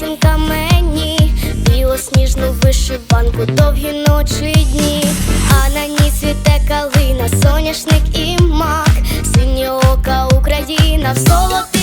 матінка мені, білосніжну вишиванку, довгі ночі й дні, а на ній світе калина, соняшник і мак, синє ока Україна в золоті.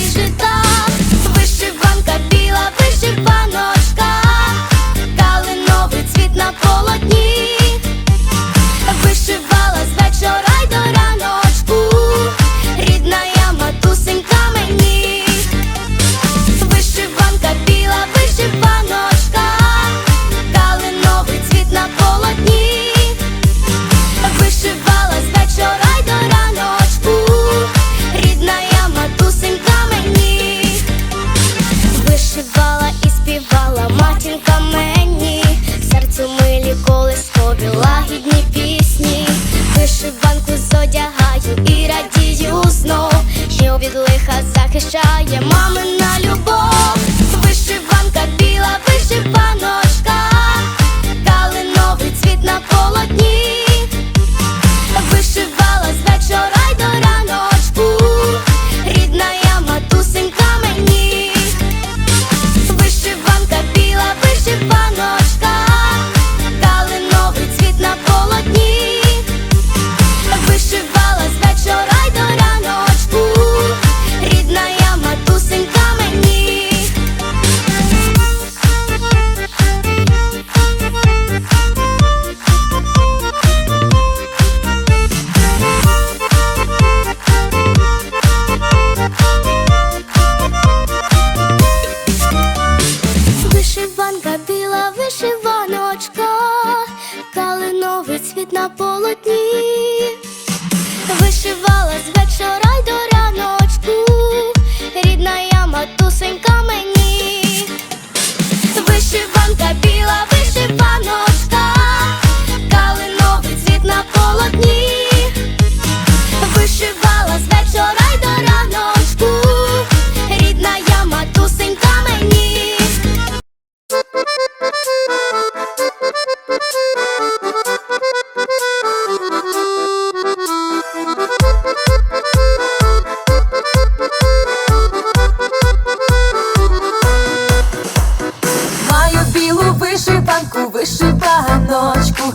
колись тобі лагідні пісні, вишиванку зодягаю і радію знов, що лиха захищає мамина любов. вишиваночка, калиновий цвіт на полотні, вишивала з вечора й до раночку, рідна я матусенька мені, вишиванка біла, вишиваночка, калиновий цвіт на полотні.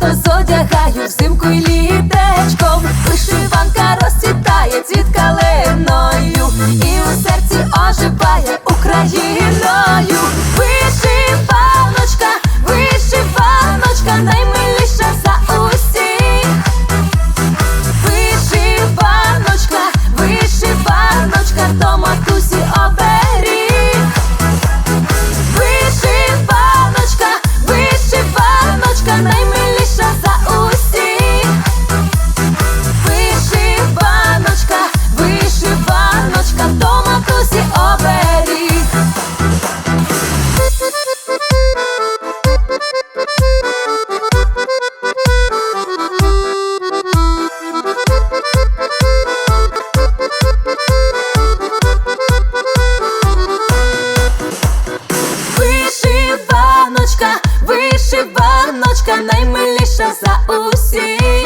свято зодягаю взимку і літом Пташка наймиліша за усіх.